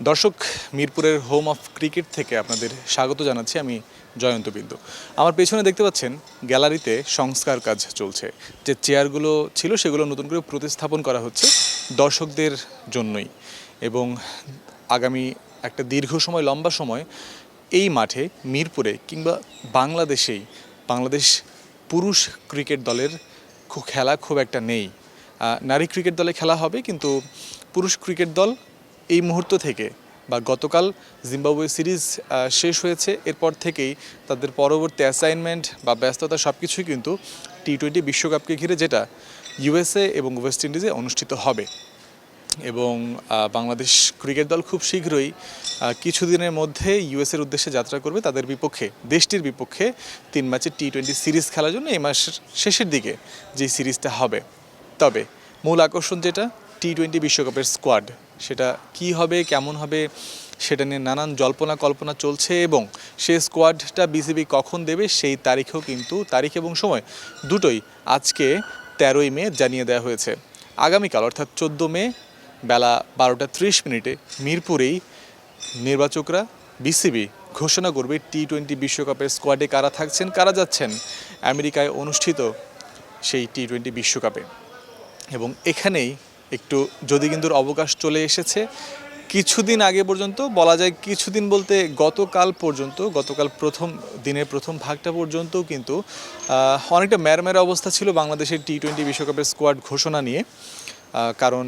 দর্শক, মিরপুরের home of cricket থেকে আপনাদের স্বাগত জানাচ্ছি আমি জয়ন্ত বিন্দু। আমার পেছনে দেখতে পাচ্ছেন, গ্যালারিতে সংস্কার কাজ চলছে। যে চেয়ারগুলো ছিল, সেগুলো নতুন করে প্রতিস্থাপন করা হচ্ছে দর্শকদের জন্যই। এবং আগামী একটা দীর্ঘ সময়, লম্বা সময়, এই মাঠে মিরপুরে কিংবা বাংলাদেশেই, বাংলাদেশ পুরুষ ক্রিকেট দলের খেলা খুব একটা নেই। নারী ক্রিকেট দলে খেলা হবে, কিন্তু পুরুষ ক্রিকেট দল এই মুহূর্ত থেকে বা গতকাল জিম্বাবুয়ে সিরিজ শেষ হয়েছে। এরপর থেকেই তাদের পরবর্তী অ্যাসাইনমেন্ট বা ব্যস্ততা সব কিছুই কিন্তু টি টোয়েন্টি বিশ্বকাপকে ঘিরে যেটা ইউএসএ এবং ওয়েস্ট ইন্ডিজে অনুষ্ঠিত হবে। এবং বাংলাদেশ ক্রিকেট দল খুব শীঘ্রই কিছুদিনের মধ্যে ইউএসের উদ্দেশ্যে যাত্রা করবে। তাদের বিপক্ষে, দেশটির বিপক্ষে তিন ম্যাচের টি টোয়েন্টি সিরিজ খেলার জন্য এই মাসের শেষের দিকে যে সিরিজটা হবে। তবে মূল আকর্ষণ যেটা টি টোয়েন্টি বিশ্বকাপের স্কোয়াড সেটা কি হবে, কেমন হবে, সেটা নিয়ে নানান জল্পনা কল্পনা চলছে এবং সে স্কোয়াডটা বিসিবি কখন দেবে সেই তারিখেও কিন্তু তারিখ এবং সময় দুটোই আজকে তেরোই মে জানিয়ে দেওয়া হয়েছে। আগামীকাল অর্থাৎ চোদ্দ মে বেলা বারোটা ত্রিশ মিনিটে মিরপুরেই নির্বাচকরা বিসিবি ঘোষণা করবে টি টোয়েন্টি বিশ্বকাপের স্কোয়াডে কারা থাকছেন, কারা যাচ্ছেন আমেরিকায় অনুষ্ঠিত সেই টি টোয়েন্টি বিশ্বকাপে। এবং এখানেই একটু যদি কিন্তু অবকাশ চলে এসেছে, কিছুদিন আগে পর্যন্ত, বলা যায় কিছুদিন বলতে গতকাল পর্যন্ত, গতকাল প্রথম, দিনের প্রথম ভাগটা পর্যন্ত কিন্তু অনেকটা ম্যারম্যার অবস্থা ছিল বাংলাদেশের টি টোয়েন্টি বিশ্বকাপের স্কোয়াড ঘোষণা নিয়ে। কারণ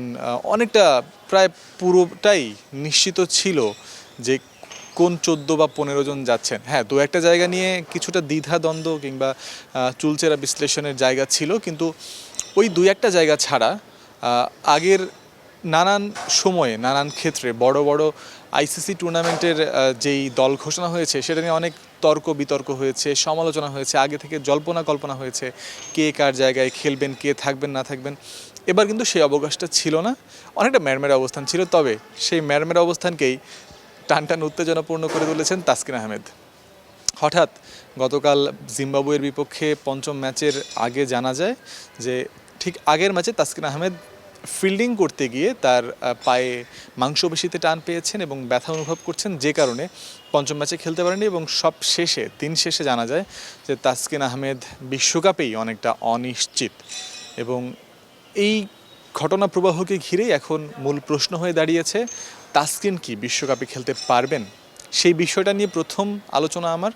অনেকটা প্রায় পুরোটাই নিশ্চিত ছিল যে কোন চোদ্দ বা পনেরো জন যাচ্ছেন। হ্যাঁ দু একটা জায়গা নিয়ে কিছুটা দ্বিধা দ্বন্দ্ব কিংবা চুলচেরা বিশ্লেষণের জায়গা ছিল, কিন্তু ওই দুই একটা জায়গা ছাড়া আগের নানান সময়ে, নানান ক্ষেত্রে বড় বড় আইসিসি টুর্নামেন্টের যেই দল ঘোষণা হয়েছে, সেটা নিয়ে অনেক তর্ক বিতর্ক হয়েছে, সমালোচনা হয়েছে, আগে থেকে জল্পনা কল্পনা হয়েছে কে কার জায়গায় খেলবেন, কে থাকবেন, না থাকবেন। এবার কিন্তু সেই অবকাশটা ছিল না। অনেকটা ম্যারমের অবস্থান ছিল, তবে সেই ম্যারমের অবস্থানকেই টান টান উত্তেজনাপূর্ণ করে তুলেছেন তাসকিন আহমেদ। হঠাৎ গতকাল জিম্বাবুয়ের বিপক্ষে পঞ্চম ম্যাচের আগে জানা যায় যে ঠিক আগের ম্যাচে তাসকিন আহমেদ ফিল্ডিং করতে গিয়ে তার পায়ে মাংসপেশিতে টান পেয়েছেন এবং ব্যথা অনুভব করছেন যে কারণে পঞ্চম ম্যাচে খেলতে পারেনি এবং সব শেষে, দিন শেষে জানা যায় যে তাসকিন আহমেদ বিশ্বকাপেই অনেকটা অনিশ্চিত এবং এই ঘটনা প্রবাহকে ঘিরেই এখন মূল প্রশ্ন হয়ে দাঁড়িয়েছে, তাসকিন কি বিশ্বকাপে খেলতে পারবেন? সেই বিষয়টা নিয়ে প্রথম আলোচনা আমার।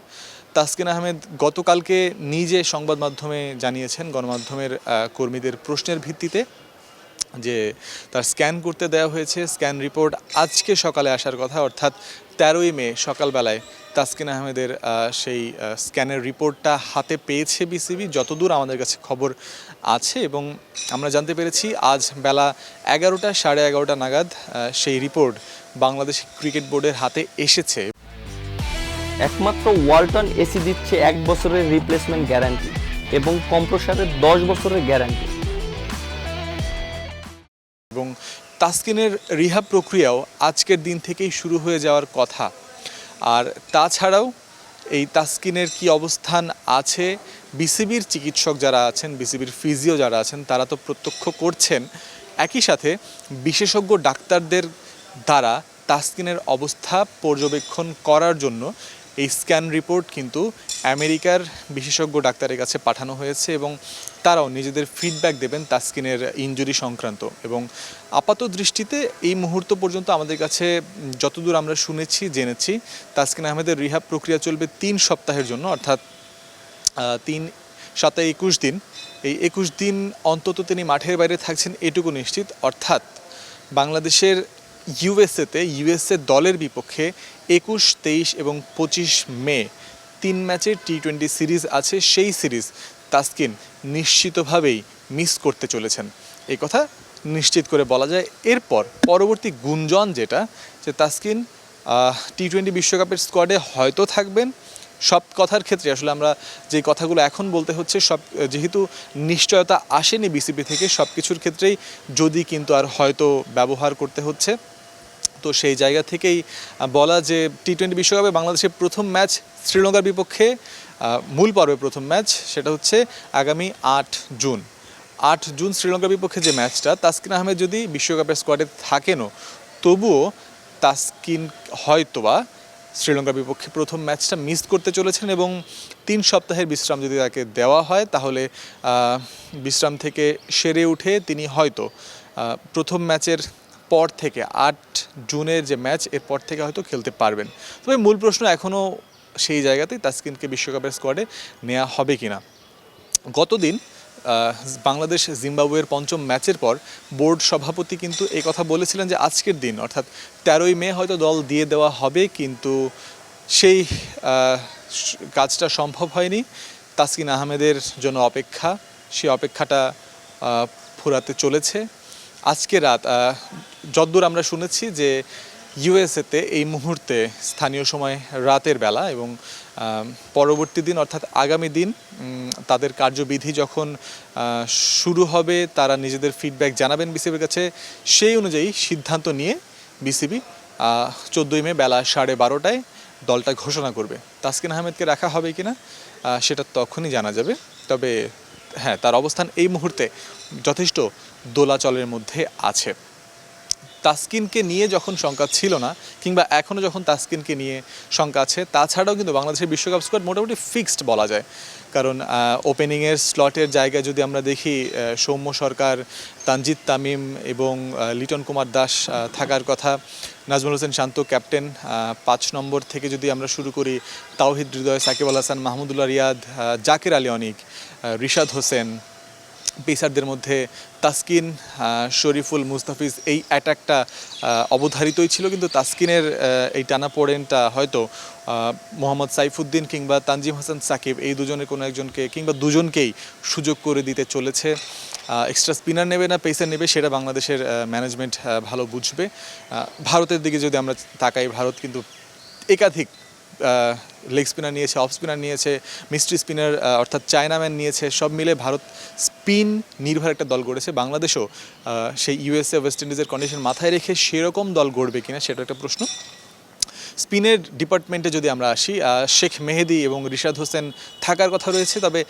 তাসকিন আহমেদ গতকালকে নিজে সংবাদ মাধ্যমে জানিয়েছেন, গণমাধ্যমের কর্মীদের প্রশ্নের ভিত্তিতে যে তার স্ক্যান করতে দেওয়া হয়েছে। স্ক্যান রিপোর্ট আজকে সকালে আসার কথা, অর্থাৎ তেরোই মে সকালবেলায় তাসকিন আহমেদের সেই স্ক্যানের রিপোর্টটা হাতে পেয়েছে বিসিবি। যতদূর আমাদের কাছে খবর আছে এবং আমরা জানতে পেরেছি, আজ বেলা এগারোটা, সাড়ে এগারোটা নাগাদ সেই রিপোর্ট বাংলাদেশ ক্রিকেট বোর্ডের হাতে এসেছে। একমাত্র ওয়ালটন এসি দিচ্ছে এক বছরের রিপ্লেসমেন্ট গ্যারান্টি এবং কম্প্রসারের দশ বছরের গ্যারান্টি এবং তাসকিনের রিহাব প্রক্রিয়াও আজকের দিন থেকেই শুরু হয়ে যাওয়ার কথা। আর তাছাড়াও এই তাসকিনের কি অবস্থান আছে, বিসিবির চিকিৎসক যারা আছেন, বিসিবির ফিজিও যারা আছেন, তারা তো প্রত্যক্ষ করছেন। একই সাথে বিশেষজ্ঞ ডাক্তারদের দ্বারা তাসকিনের অবস্থা পর্যবেক্ষণ করার জন্য এই স্ক্যান রিপোর্ট কিন্তু আমেরিকার বিশেষজ্ঞ ডাক্তারের কাছে পাঠানো হয়েছে এবং তারাও নিজেদের ফিডব্যাক দেবেন তাসকিনের ইনজুরি সংক্রান্ত এবং আপাত দৃষ্টিতে এই মুহূর্ত পর্যন্ত আমাদের কাছে যতদূর আমরা শুনেছি, জেনেছি, তাসকিন আহমেদের রিহাব প্রক্রিয়া চলবে তিন সপ্তাহের জন্য, অর্থাৎ তিন সাথে একুশ দিন। এই একুশ দিন অন্তত তিনি মাঠের বাইরে থাকছেন, এটুকু নিশ্চিত। অর্থাৎ বাংলাদেশের ইউএসএতে ইউএসএ দলের বিপক্ষে একুশ, তেইশ এবং পঁচিশ মে তিন ম্যাচের টি টোয়েন্টি সিরিজ আছে, সেই সিরিজ তাসকিন নিশ্চিতভাবেই মিস করতে চলেছেন। এই কথা নিশ্চিত করে বলা যায়। এরপর পরবর্তী গুঞ্জন যেটা, যে তাসকিন টি টোয়েন্টি বিশ্বকাপের স্কোয়াডে হয়তো থাকবেন। সব কথার ক্ষেত্রে আসলে আমরা যে কথাগুলো এখন বলতে হচ্ছে, সব, যেহেতু নিশ্চয়তা আসেনি বিসিবি থেকে সব কিছুর ক্ষেত্রেই যদি কিন্তু আর হয়তো ব্যবহার করতে হচ্ছে। তো সেই জায়গা থেকেই বলা যে টি টোয়েন্টি বিশ্বকাপে বাংলাদেশের প্রথম ম্যাচ শ্রীলঙ্কার বিপক্ষে মূল পর্বে প্রথম ম্যাচ, সেটা হচ্ছে আগামী আট জুন। আট জুন শ্রীলঙ্কার বিপক্ষে যে ম্যাচটা, তাসকিন আহমেদ যদি বিশ্বকাপের স্কোয়াডে থাকেনও, তবুও তাসকিন হয়তোবা শ্রীলঙ্কার বিপক্ষে প্রথম ম্যাচটা মিস করতে চলেছেন এবং তিন সপ্তাহের বিশ্রাম যদি তাকে দেওয়া হয়, তাহলে বিশ্রাম থেকে সেরে উঠে তিনি হয়তো প্রথম ম্যাচের পর থেকে আট জুনের যে ম্যাচ, এরপর থেকে হয়তো খেলতে পারবেন। তবে মূল প্রশ্ন এখনও সেই জায়গাতেই তাসকিনকে বিশ্বকাপের স্কোয়াডে নেওয়া হবে কিনা। গতদিন বাংলাদেশ জিম্বাবুয়ের পঞ্চম ম্যাচের পর বোর্ড সভাপতি কিন্তু এই কথা বলেছিলেন যে আজকের দিন, অর্থাৎ তেরোই মে হয়তো দল দিয়ে দেওয়া হবে, কিন্তু সেই কাজটা সম্ভব হয়নি। তাসকিন আহমেদের জন্য অপেক্ষা সেই অপেক্ষাটা ফুরাতে চলেছে। আজকে রাত যদ্দূর আমরা শুনেছি যে ইউএসএতে এই মুহূর্তে স্থানীয় সময় রাতের বেলা এবং পরবর্তী দিন অর্থাৎ আগামী দিন তাদের কার্যবিধি যখন শুরু হবে তারা নিজেদের ফিডব্যাক জানাবেন বিসিবির কাছে। সেই অনুযায়ী সিদ্ধান্ত নিয়ে বিসিবি চোদ্দোই মে বেলা সাড়ে বারোটায় দলটা ঘোষণা করবে। তাসকিন আহমেদকে রাখা হবে কিনা আহ, সেটা তখনই জানা যাবে। তবে হ্যাঁ তার অবস্থান এই মুহূর্তে যথেষ্ট দোলাচলের মধ্যে আছে। তাসকিনকে নিয়ে যখন শঙ্কা ছিল না, কিংবা এখনও যখন তাসকিনকে নিয়ে শঙ্কা আছে, তাছাড়াও কিন্তু বাংলাদেশের বিশ্বকাপ স্কোয়াড মোটামুটি ফিক্সড বলা যায়। কারণ ওপেনিংয়ের স্লটের জায়গায় যদি আমরা দেখি সৌম্য সরকার, তানজিদ তামিম এবং লিটন কুমার দাস থাকার কথা, নাজমুল হোসেন শান্ত ক্যাপ্টেন পাঁচ নম্বর থেকে যদি আমরা শুরু করি, তাওহিদ হৃদয়, সাকিব আল হাসান, মাহমুদুল্লাহ রিয়াদ জাকির আলী অনিক রিশাদ হোসেন পেসারদের মধ্যে তাসকিন শরীফুল মুস্তাফিজ এই অ্যাটাকটা অবধারিতই ছিল। কিন্তু তাসকিনের এই টানাপোড়েনটা হয়তো মোহাম্মদ সাইফুদ্দিন কিংবা তানজিম হাসান সাকিব এই দুজনের কোনো একজনকে কিংবা দুজনকেই সুযোগ করে দিতে চলেছে। এক্সট্রা স্পিনার নেবে না পেসার নেবে, সেটা বাংলাদেশের ম্যানেজমেন্ট ভালো বুঝবে। ভারতের দিকে যদি আমরা তাকাই, ভারত কিন্তু একাধিক লেগ স্পিনার নিয়েছে অফ স্পিনার নিয়েছে মিস্ট্রি স্পিনার অর্থাৎ চায়নাম্যান নিয়েছে, সব মিলে ভারত স্পিন নির্ভর একটা দল গড়েছে। বাংলাদেশও সেই ইউএসএ ওয়েস্ট ইন্ডিজের কন্ডিশন মাথায় রেখে সেরকম দল গড়বে কিনা সেটা একটা প্রশ্ন। স্পিনের ডিপার্টমেন্টে যদি আমরা আসি শেখ মেহেদি এবং রিশাদ হোসেন থাকার কথা রয়েছে, তবে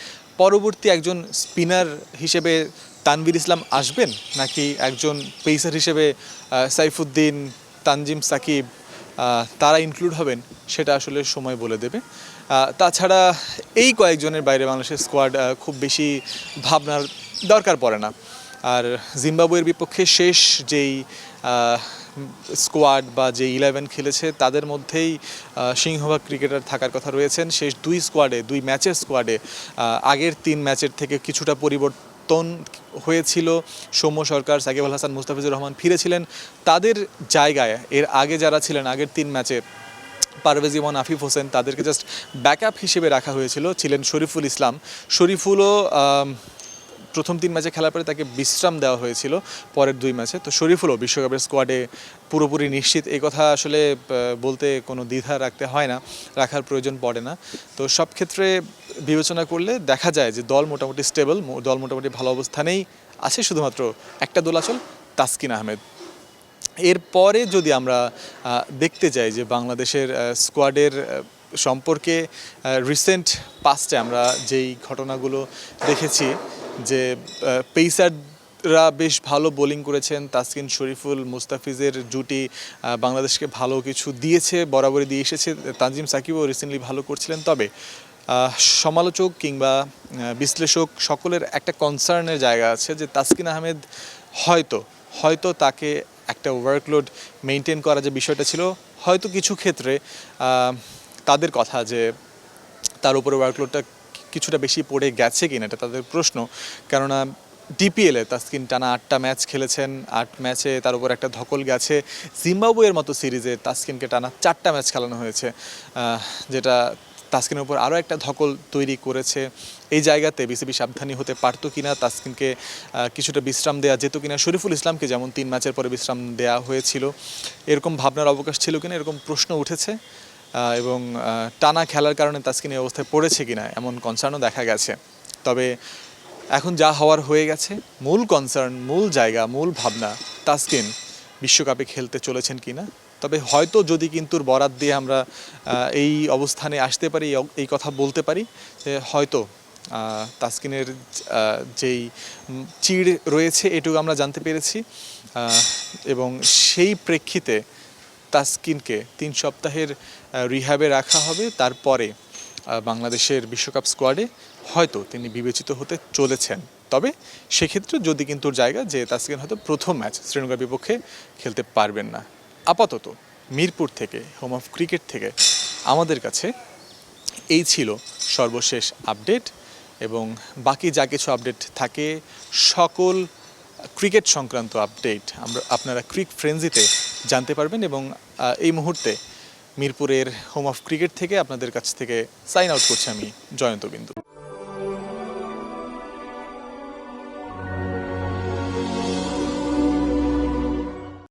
পরবর্তী একজন স্পিনার হিসেবে তানভীর ইসলাম আসবেন নাকি একজন পেসার হিসেবে সাইফুদ্দিন, তানজিম সাকিব তারা ইনক্লুড হবেন, সেটা আসলে সময় বলে দেবে। তাছাড়া এই কয়েকজনের বাইরে বাংলাদেশের স্কোয়াড খুব বেশি ভাবনার দরকার পড়ে না। আর জিম্বাবুয়ের বিপক্ষে শেষ যেই স্কোয়াড বা যে ইলেভেন খেলেছে, তাদের মধ্যেই সিংহভাগ ক্রিকেটার থাকার কথা রয়েছেন। শেষ দুই স্কোয়াডে দুই ম্যাচের স্কোয়াডে আগের তিন ম্যাচের থেকে কিছুটা পরিবর্তন হয়েছিল। সৌম্য সরকার, সাকিব আল হাসান, মুস্তাফিজুর রহমান ফিরেছিলেন। তাদের জায়গায়, এর আগে যারা ছিলেন আগের তিন ম্যাচে পারভেজ ইমন আফিফ হোসেন তাদেরকে জাস্ট ব্যাকআপ হিসেবে রাখা হয়েছিল, ছিলেন শরীফুল ইসলাম। শরীফুলও প্রথম তিন ম্যাচে খেলার পরে তাকে বিশ্রাম দেওয়া হয়েছিল, পরের দুই ম্যাচে। তো শরীফুলও বিশ্বকাপের স্কোয়াডে পুরোপুরি নিশ্চিত। এই কথা আসলে বলতে কোনো দ্বিধা রাখতে হয় না, রাখার প্রয়োজন পড়ে না। তো সব ক্ষেত্রে বিবেচনা করলে দেখা যায় যে দল মোটামুটি স্টেবল দল মোটামুটি ভালো অবস্থানেই আছে শুধুমাত্র একটা দোলাচল, তাসকিন আহমেদ। এরপরে যদি আমরা দেখতে যাই যে বাংলাদেশের স্কোয়াডের সম্পর্কে রিসেন্ট পাস্টে আমরা যেই ঘটনাগুলো দেখেছি যে পেসাররা বেশ ভালো বোলিং করেছেন, তাসকিন শরীফুল মুস্তাফিজের জুটি বাংলাদেশকে ভালো কিছু দিয়েছে, বরাবরই দিয়ে এসেছে, তানজিম সাকিবও রিসেন্টলি ভালো করছিলেন। তবে সমালোচক কিংবা বিশ্লেষক সকলের একটা কনসার্নের জায়গা আছে যে তাসকিন আহমেদ হয়তো হয়তো তাকে একটা ওয়ার্কলোড মেনটেন করা যে বিষয়টা ছিল, হয়তো কিছু ক্ষেত্রে তাদের কথা যে তার উপরে ওয়ার্কলোডটা কিছুটা বেশি পড়ে গেছে কিনা এটা তাদের প্রশ্ন। কেননা ডিপিএলে তাসকিন টানা আটটা ম্যাচ খেলেছেন, আট ম্যাচে তার উপর একটা ধকল গেছে। জিম্বাবুয়ের মতো সিরিজে তাসকিনকে টানা চারটা ম্যাচ খেলানো হয়েছে যেটা তাসকিনের উপর আরও একটা ধকল তৈরি করেছে। এই জায়গাতে বিসিবি সাবধানী হতে পারতো কিনা, তাসকিনকে কিছুটা বিশ্রাম দেওয়া যেত কিনা, শরীফুল ইসলামকে যেমন তিন ম্যাচের পরে বিশ্রাম দেওয়া হয়েছিল, এরকম ভাবনার অবকাশ ছিল কিনা, এরকম প্রশ্ন উঠেছে এবং টানা খেলার কারণে তাসকিন এই অবস্থায় পড়েছে কিনা, এমন কনসার্নও দেখা গেছে। তবে এখন যা হওয়ার হয়ে গেছে, মূল কনসার্ন মূল জায়গা, মূল ভাবনা তাসকিন বিশ্বকাপে খেলতে চলেছেন কিনা তবে হয়তো যদি কিন্তু বরাত দিয়ে আমরা এই অবস্থানে আসতে পারি, এই- কথা বলতে পারি হয়তো তাসকিনের যেই চিড় রয়েছে এটুকু আমরা জানতে পেরেছি এবং সেই প্রেক্ষিতে তাসকিনকে তিন সপ্তাহের রিহ্যাবে রাখা হবে। তারপরে বাংলাদেশের বিশ্বকাপ স্কোয়াডে হয়তো তিনি বিবেচিত হতে চলেছেন। তবে সেক্ষেত্রে যদি কিন্তু জায়গা যে তাসকিন হয়তো প্রথম ম্যাচ শ্রীলঙ্কার বিপক্ষে খেলতে পারবেন না। আপাতত মিরপুর থেকে হোম অফ ক্রিকেট থেকে আমাদের কাছে এই ছিল সর্বশেষ আপডেট এবং বাকি যা কিছু আপডেট থাকে, সকল ক্রিকেট সংক্রান্ত আপডেট আমরা, আপনারা ক্রিক ফ্রেন্সিতে জানতে পারবেন এবং এই মুহূর্তে মিরপুরের হোম অফ ক্রিকেট থেকে আপনাদের কাছ থেকে সাইন আউট করছি আমি জয়ন্ত বিন্দু।